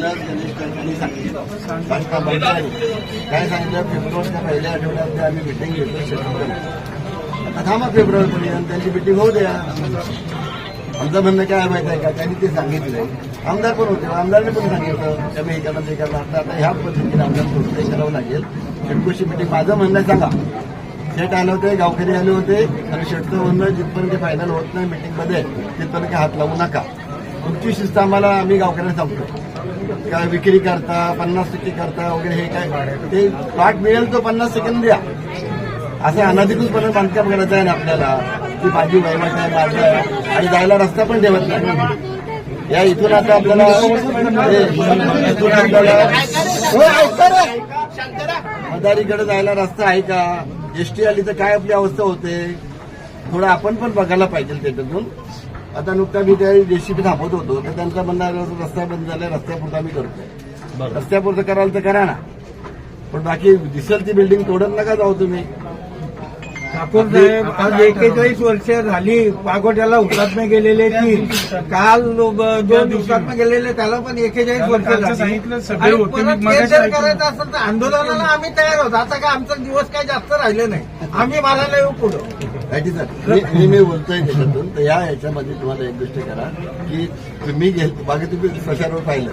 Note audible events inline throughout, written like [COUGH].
बघा गणेश सांगितलं. काय सांगितलं? फेब्रुवारीच्या पहिल्या आठवड्यात आम्ही मिटिंग घेतो शेतकऱ्यांना. आता थांबा फेब्रुवारीपर्यंत त्यांची मिटिंग होऊ द्या. आमचं म्हणणं काय माहिती आहे का? त्यांनी ते सांगितलंय. आमदार पण होते? आमदारने पण सांगितलं. त्यामुळे हे करणं ते आता. आता ह्या पद्धतीने आमदार थोडं ते करावं लागेल. शेटकोशी मिटिंग माझं म्हणणं आहे सांगा. शेट आले होते गावकरी आले होते. आणि शेटचं म्हणणं जिथपर्यंत फायनल होत नाही मिटिंगमध्ये तिथपर्यंत हात लावू नका. तुमची शिस्त आम्हाला आम्ही गावकऱ्यांना सांगतो. काय विक्री करता पन्नास टक्के करता वगैरे हे काय? ते पाठ मिळेल तो पन्नास सेकंद द्या. असं अनाधिकृतपणे बांधकाम करायचं आहे ना आपल्याला. की भाजी वैवाट आहे माझी आहे. आणि जायला रस्ता पण ठेवत नाही. या इथून आता आपल्याला इथून आपल्याला हो, मदारीकडे जायला रस्ता आहे का? एसटी आली तर काय आपली अवस्था होते? थोडं आपण पण बघायला पाहिजे त्याच्यातून. आता नुकता मी त्या जेसीबी थांबवत होतो. तर त्यांचा म्हणणार रस्ता बंद झाला रस्त्यापुरता आम्ही करतोय. रस्त्यापुरतं कराल तर करा ना. पण बाकी दिसेल ती बिल्डिंग तोडत नका जाऊ तुम्ही. ठाकूर साहेब आज एकेचाळीस वर्ष झाली पागोट्याला हुतात्मे गेलेले तीन. काल दोन हुतात्मे गेलेले त्याला पण एकेचाळीस वर्ष सांगितलं. करायचं असेल तर आंदोलनाला आम्ही तयार होतो आता काय आमचा दिवस काही जास्त राहिले नाही. आम्ही मारायला येऊ पुढं. मी मी- मी बोलतोय त्याच्यातून. तर या ह्याच्यामध्ये तुम्हाला एक गोष्ट करा की तुम्ही गेल बाकी तुम्ही स्मशानवर पाहिलं.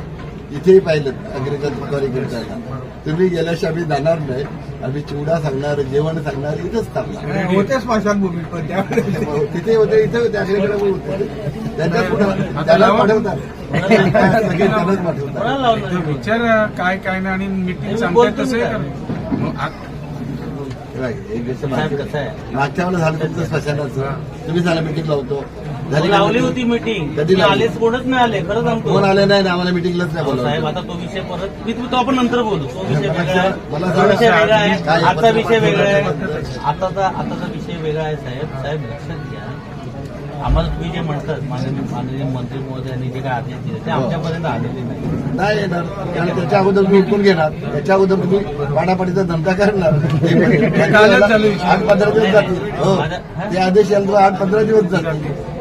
इथेही पाहिलं अग्रिकल्चर तुम्ही गेल्याशिवाय आम्ही जाणार नाही. आम्ही चिवडा सांगणार जेवण सांगणार इथंच थांबणार. होते स्मशानभूमी पण [LAUGHS] तिथे होते इथे होते अग्रिकडे पण होते. पुढं त्याला पाठवतात सगळे त्यांनाच पाठवतात. विचार काय काय नाही आणि मिटिंग सांगताय तसं हे करा. मग आ- हे बघा, एक गोष्ट मागच्या वेळेला झालं तुमचं स्मशानाचं. तुम्ही झालं मिटिंग लावतो झाली का लावली? होती मिटिंग कधी? आलेच कोणच नाही आले खरं सांगतो. कोण आले नाही आम्हाला मिटिंगलाच नाही अहो, साहेब बोलवलं आता तो विषय परत मी तो आपण नंतर बोलू. तो विषय वेगळा आहे. तो विषय. वेगळा आहे? आजचा विषय वेगळा आहे. आताचा आताचा विषय वेगळा आहे साहेब. साहेब लक्षात घ्या. आम्हाला तुम्ही जे म्हणतात माननीय माननीय मंत्री महोदयांनी जे काय आदेश दिले ते आमच्यापर्यंत आलेले नाही. नाही येणार. कारण त्याच्या अगोदर तुम्ही उठून घेणार. त्याच्या अगोदर तुम्ही पाडापाडीचा धंदा करणार. आठ पंधरा दिवस जातील. हो. ते आदेश यायला आठ पंधरा दिवस जातील.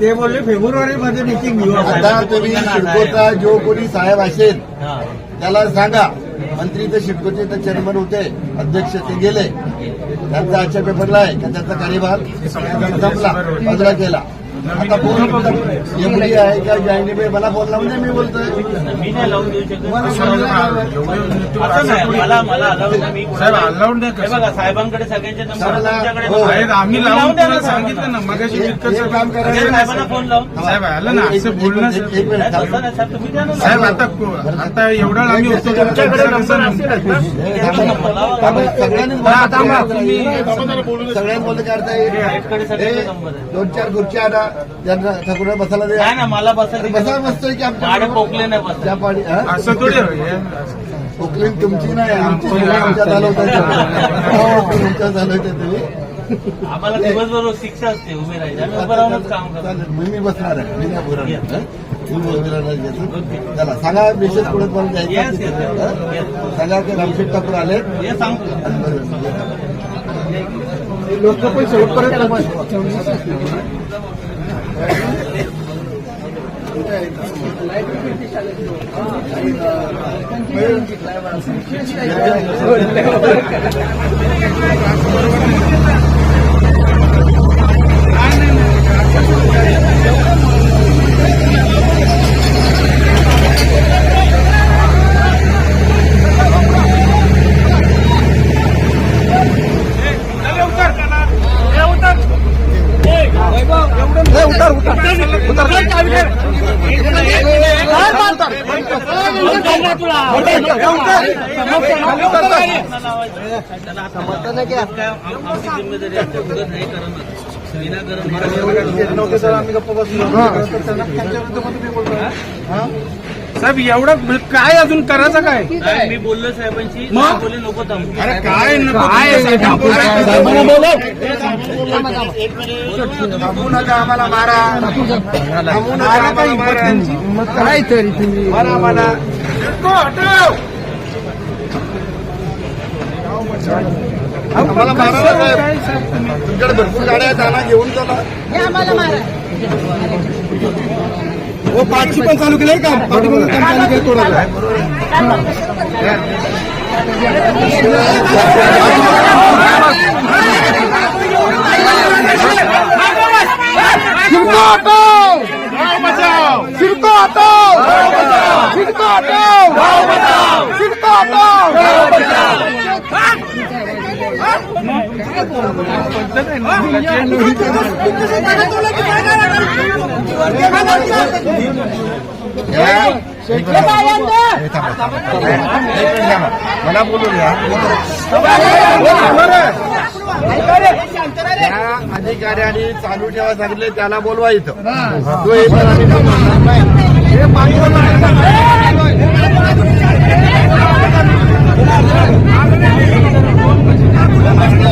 ते बोलले फेब्रुवारी मध्ये मिटिंग घेऊ. आता तुम्ही शिडकोचा जो कोणी साहेब असेल हा. त्याला सांगा. मंत्री तर शिडकोचे तर चेअरमन होते अध्यक्ष ते गेले. त्यांचा आजच्या पेपरला आहे का त्यांचा कार्यभार संपला बाजूला केला. आता पूर्ण एमडी आहे का जॉईंट मला फोन लावून दे, मी बोलतोय. मी नाही लावून देऊ शकत. मला एवढं मला अलाउड नाही हे? बघा साहेबांकडे सगळ्यांचे नंबर हो. आम्ही लावून द्या ना तुम्हाला सांगितलं ना हे काम करा. अजय साहेबांना फोन लावून. साहेब, आलं ना, असं बोलणं साहेब, आता आता एवढं आम्ही होतो तुमच्याकडे. सगळ्यांनी आहे. नंबर आहे. दोन चार खुर्ची आणा त्यांना ठाकूरला बसायला नाही ना मला बसायला बसा बसतोय की आमच्या पोकले नाही त्या पाणी हा? असं थोडी आहे. पोकलीन तुमची नाही आमची सगळं आमच्या चालवतात तुमच्या चालवते तुम्ही आम्हाला दिवसभर शिक्षा असते उभे राहायची. आम्ही उभं राहूनच काम करतो. चालेल. मी मी बसणार आहे. मी नाही बोलणार हं? मी बोलणार घेतो चला सांगा मेसेज पुढे पण Yes, yes, yes. द्यायचा सांगा की रामशेठ ठाकूर आले. हे सांगतो. लोक पण शेवटपर्यंत काय आम- आमची जिम्मेदारी आहे उगाच नाही करणार विनाकारण साहेब एवढं काय अजून करायचं काय मी बोललो साहेबांशी मग? साहेब बोलले नको थांबू अरे काय. थांबू नका आम्हाला मारा थांबू नका आम्हाला मारा काय तरी तुम्ही मारा आम्हाला आम्हाला मारा साहेब तुमच्याकडे भरपूर गाड्या आहेत आणा घेऊन चला हे हो पाचशे पण चालू केलंय का पाठीमागून काम चालू केलं थोडं मला बोलू द्या त्या अधिकाऱ्यांनी चालू ठेवा सांगितले त्याला बोलवा इथं तो येतो आम्ही काय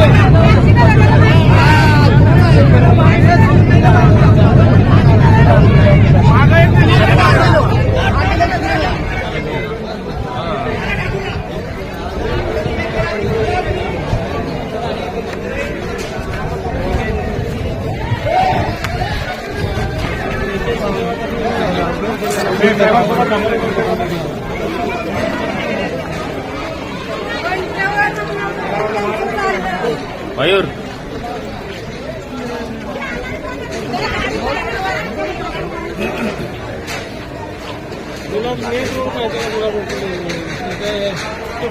मयूर तुला